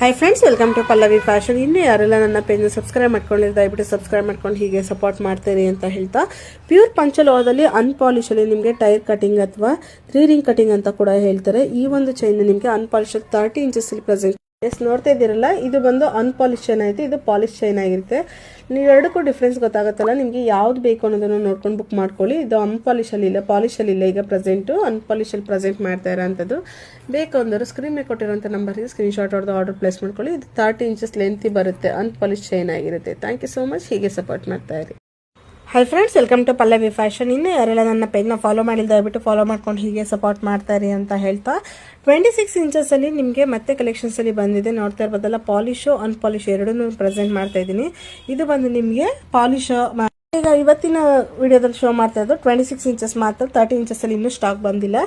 Hi friends welcome to Pallavi fashion ಇನ್ನೂ ಯಾರೆಲ್ಲ ನನ್ನ ಪೇಜ್ನ ಸಬ್ಸ್ಕ್ರೈಬ್ ಮಾಡ್ಕೊಂಡಿಲ್ಲ, ದಯವಿಟ್ಟು ಸಬ್ಸ್ಕ್ರೈಬ್ ಮಾಡ್ಕೊಂಡು ಹೀಗೆ ಸಪೋರ್ಟ್ ಮಾಡ್ತೀರಿ ಅಂತ ಹೇಳ್ತಾ ಪ್ಯೂರ್ ಪಂಚಲೋಹದಲ್ಲಿ ಅನ್ಪಾಲಿಶಲ್ಲಿ ನಿಮಗೆ ಟೈರ್ ಕಟಿಂಗ್ ಅಥವಾ ತ್ರೀ ರಿಂಗ್ ಕಟಿಂಗ್ ಅಂತ ಕೂಡ ಹೇಳ್ತಾರೆ. ಈ ಒಂದು ಚೈನ್ ನಿಮಗೆ unpolish thirty inches present S ನೋಡ್ತಾ ಇದ್ದೀರಲ್ಲ, ಇದು ಬಂದು ಅನ್ಪಾಲಿಶ್ ಚೈನ್ ಐತೆ ಇದು ಪಾಲಿಶ್ ಚೈನ್ ಆಗಿರುತ್ತೆ. ನೀವು ಎರಡಕ್ಕೂ ಡಿಫ್ರೆನ್ಸ್ ಗೊತ್ತಾಗುತ್ತಲ್ಲ, ನಿಮಗೆ ಯಾವ್ದು ಬೇಕು ಅನ್ನೋದನ್ನು ನೋಡ್ಕೊಂಡು ಬುಕ್ ಮಾಡ್ಕೊಳ್ಳಿ. ಇದು ಅನ್ಪಾಲಿಶಲ್ಲಿ ಇಲ್ಲ ಪಾಲಿಶ್ ಅಲ್ಲಿ ಇಲ್ಲ, ಈಗ ಪ್ರೆಸೆಂಟು ಅನ್ಪಾಲಿಶಲ್ಲಿ ಪ್ರೆಸೆಂಟ್ ಮಾಡ್ತಾ ಇರೋಂಥದ್ದು. ಬೇಕು ಅಂದರು ಸ್ಕ್ರೀನ್ ಮೇಲೆ ಕೊಟ್ಟಿರೋಂಥ ನಂಬರ್ಗೆ ಸ್ಕ್ರೀನ್ ಶಾಟ್ ಹೊಡೆದು ಆರ್ಡರ್ ಪ್ಲೇಸ್ ಮಾಡ್ಕೊಳ್ಳಿ. ಇದು ತರ್ಟಿ ಇಂಚಸ್ ಲೆಂತಿ ಬರುತ್ತೆ ಅನ್ಪಾಲಿಶ್ ಚೈನ್ ಆಗಿರುತ್ತೆ. ಥ್ಯಾಂಕ್ ಯು ಸೋ ಮಚ್ ಹೀಗೆ ಸಪೋರ್ಟ್ ಮಾಡ್ತಾ ಇರಿ. Hi friends welcome to Pallavi fashion ಇನ್ನೂ ಯಾರೆಲ್ಲ ನನ್ನ ಪೇಜ್ನ ಫಾಲೋ ಮಾಡಿಲ್ಲ, ದಯವಿಟ್ಟು ಫಾಲೋ ಮಾಡ್ಕೊಂಡು ಹೀಗೆ ಸಪೋರ್ಟ್ ಮಾಡ್ತಾರೆ ಅಂತ ಹೇಳ್ತಾ. ಟ್ವೆಂಟಿ ಸಿಕ್ಸ್ ಇಂಚಸಲ್ಲಿ ನಿಮಗೆ ಮತ್ತೆ ಕಲೆಕ್ಷನ್ಸಲ್ಲಿ ಬಂದಿದೆ. ನೋಡ್ತಾ ಇರ್ಬೋದಲ್ಲ ಪಾಲಿಶು ಅನ್ಪಾಲಿಶ್ ಎರಡನ್ನೂ ಪ್ರೆಸೆಂಟ್ ಮಾಡ್ತಾ ಇದ್ದೀನಿ. ಇದು ಬಂದು ನಿಮಗೆ ಪಾಲಿಶ್ ಈಗ ಇವತ್ತಿನ ವಿಡಿಯೋದಲ್ಲಿ ಶೋ ಮಾಡ್ತಾ ಇದ್ದು ಟ್ವೆಂಟಿ ಸಿಕ್ಸ್ ಇಂಚಸ್ ಮಾತ್ರ ತರ್ಟಿ ಇಂಚಸಲ್ಲಿ ಇನ್ನೂ ಸ್ಟಾಕ್ ಬಂದಿಲ್ಲ.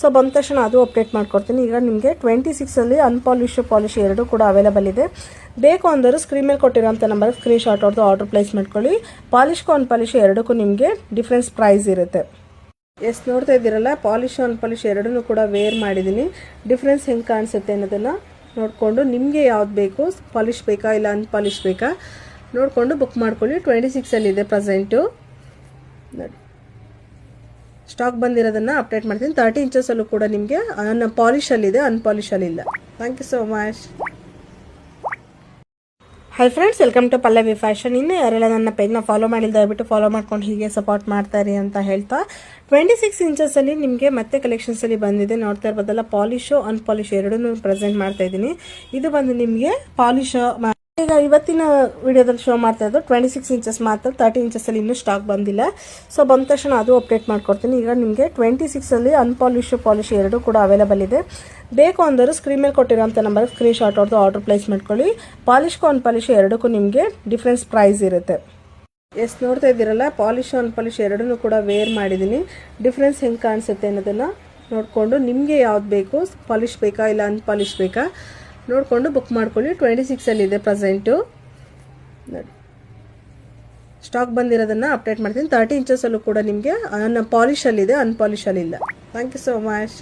ಸೊ ಬಂದ ತಕ್ಷಣ ಅದು ಅಪ್ಡೇಟ್ ಮಾಡ್ಕೊಡ್ತೀನಿ. ಈಗ ನಿಮಗೆ ಟ್ವೆಂಟಿ ಸಿಕ್ಸಲ್ಲಿ ಅನ್ಪಾಲಿಶ್ ಪಾಲಿಶ್ ಎರಡೂ ಕೂಡ ಅವೈಲೇಬಲ್ ಇದೆ. ಬೇಕು ಅಂದರೆ ಸ್ಕ್ರೀನ್ ಮೇಲೆ ಕೊಟ್ಟಿರೋಂಥ ನಂಬರ್ ಸ್ಕ್ರೀನ್ ಶಾಟ್ ಹೊಡೆದು ಆರ್ಡರ್ ಪ್ಲೇಸ್ ಮಾಡ್ಕೊಳ್ಳಿ. ಪಾಲಿಶ್ಗೂ ಅನ್ಪಾಲಿಶ್ ಎರಡಕ್ಕೂ ನಿಮಗೆ ಡಿಫ್ರೆನ್ಸ್ ಪ್ರೈಸ್ ಇರುತ್ತೆ. ಎಸ್ ನೋಡ್ತಾ ಇದ್ದೀರಲ್ಲ ಪಾಲಿಶ್ ಅನ್ಪಾಲಿಶ್ ಎರಡನ್ನೂ ಕೂಡ ವೇರ್ ಮಾಡಿದ್ದೀನಿ. ಡಿಫ್ರೆನ್ಸ್ ಹೆಂಗೆ ಕಾಣಿಸುತ್ತೆ ಅನ್ನೋದನ್ನು ನೋಡಿಕೊಂಡು ನಿಮಗೆ ಯಾವ್ದು ಬೇಕು ಪಾಲಿಶ್ ಬೇಕಾ ಇಲ್ಲ ಅನ್ಪಾಲಿಶ್ ಬೇಕಾ? ನೋಡಿಕೊಂಡು ಬುಕ್ ಮಾಡ್ಕೊಳ್ಳಿ. ಟ್ವೆಂಟಿ ಸಿಕ್ಸಲ್ಲಿದೆ ಪ್ರೆಸೆಂಟು ನೋಡಿ. ಸ್ಟಾಕ್ ಬಂದಿರೋದನ್ನು ಅಪ್ಡೇಟ್ ಮಾಡ್ತೀನಿ. ತರ್ಟಿ ಇಂಚಸಲ್ಲೂ ಕೂಡ ನಿಮಗೆ ಅನ್ ಪಾಲಿಶಲ್ಲಿದೆ ಅನ್ಪಾಲಿಶಲ್ಲಿಲ್ಲ thank you so much hi friends welcome to Pallavi fashion ಇನ್ನು ಯಾರೆಲ್ಲ ನನ್ನ ಪೇಜ್ನ ಫಾಲೋ ಮಾಡಿಲ್ಲ, ದಯವಿಟ್ಟು ಫಾಲೋ ಮಾಡ್ಕೊಂಡು ಹೀಗೆ ಸಪೋರ್ಟ್ ಮಾಡ್ತಾರೆ ಅಂತ ಹೇಳ್ತಾ. ಟ್ವೆಂಟಿ ಸಿಕ್ಸ್ ಇಂಚಸಲ್ಲಿ ನಿಮಗೆ ಮತ್ತೆ ಕಲೆಕ್ಷನ್ಸಲ್ಲಿ ಬಂದಿದೆ. ನೋಡ್ತಾ ಇರ್ಬೋದಲ್ಲ ಪಾಲಿಶು ಅನ್ಪಾಲಿಶು ಎರಡನ್ನೂ ಪ್ರೆಸೆಂಟ್ ಮಾಡ್ತಾ ಇದ್ದೀನಿ. ಇದು ಬಂದು ನಿಮಗೆ ಪಾಲಿಶ್ ಈಗ ಇವತ್ತಿನ ವಿಡಿಯೋದಲ್ಲಿ ಶೋ ಮಾಡ್ತಾ ಇದ್ದು ಟ್ವೆಂಟಿ ಸಿಕ್ಸ್ ಇಂಚಸ್ ಮಾತ್ರ ತರ್ಟಿ ಇಂಚಸಲ್ಲಿ ಇನ್ನೂ ಸ್ಟಾಕ್ ಬಂದಿಲ್ಲ. ಸೊ ಬಂದ ತಕ್ಷಣ ಅದು ಅಪ್ಡೇಟ್ ಮಾಡ್ಕೊಡ್ತೀನಿ. ಈಗ ನಿಮಗೆ ಟ್ವೆಂಟಿ ಸಿಕ್ಸಲ್ಲಿ ಅನ್ಪಾಲಿಶ್ ಪಾಲಿಶ್ ಎರಡೂ ಕೂಡ ಅವೈಲೇಬಲ್ ಇದೆ. ಬೇಕು ಅಂದರೆ ಸ್ಕ್ರೀನ್ ಮೇಲೆ ಕೊಟ್ಟಿರೋಂಥ ನಂಬರ್ ಸ್ಕ್ರೀನ್ ಶಾಟ್ ಹೊಡೆದು ಆರ್ಡರ್ ಪ್ಲೇಸ್ ಮಾಡ್ಕೊಳ್ಳಿ. ಪಾಲಿಶ್ಗೂ ಅನ್ಪಾಲಿಶ್ ಎರಡಕ್ಕೂ ನಿಮಗೆ ಡಿಫ್ರೆನ್ಸ್ ಪ್ರೈಸ್ ಇರುತ್ತೆ. ಎಸ್, ನೋಡ್ತಾ ಇದ್ದೀರಲ್ಲ ಪಾಲಿಶ್ ಅನ್ಪಾಲಿಶ್ ಎರಡನ್ನೂ ಕೂಡ ವೇರ್ ಮಾಡಿದ್ದೀನಿ. ಡಿಫ್ರೆನ್ಸ್ ಹೆಂಗೆ ಕಾಣಿಸುತ್ತೆ ಅನ್ನೋದನ್ನು ನೋಡಿಕೊಂಡು ನಿಮಗೆ ಯಾವ್ದು ಬೇಕು ಪಾಲಿಶ್ ಬೇಕಾ ಇಲ್ಲ ಅನ್ಪಾಲಿಶ್ ಬೇಕಾ? ನೋಡಿಕೊಂಡು ಬುಕ್ ಮಾಡ್ಕೊಳ್ಳಿ. ಟ್ವೆಂಟಿ ಸಿಕ್ಸಲ್ಲಿದೆ ಪ್ರೆಸೆಂಟು ನೋಡಿ. ಸ್ಟಾಕ್ ಬಂದಿರೋದನ್ನು ಅಪ್ಡೇಟ್ ಮಾಡ್ತೀನಿ. ತರ್ಟಿ ಇಂಚಸಲ್ಲೂ ಕೂಡ ನಿಮಗೆ ಅನ್ ಪಾಲಿಶಲ್ಲಿದೆ ಅನ್ಪಾಲಿಶಲ್ಲಿಲ್ಲ ಥ್ಯಾಂಕ್ ಯು ಸೋ ಮಚ್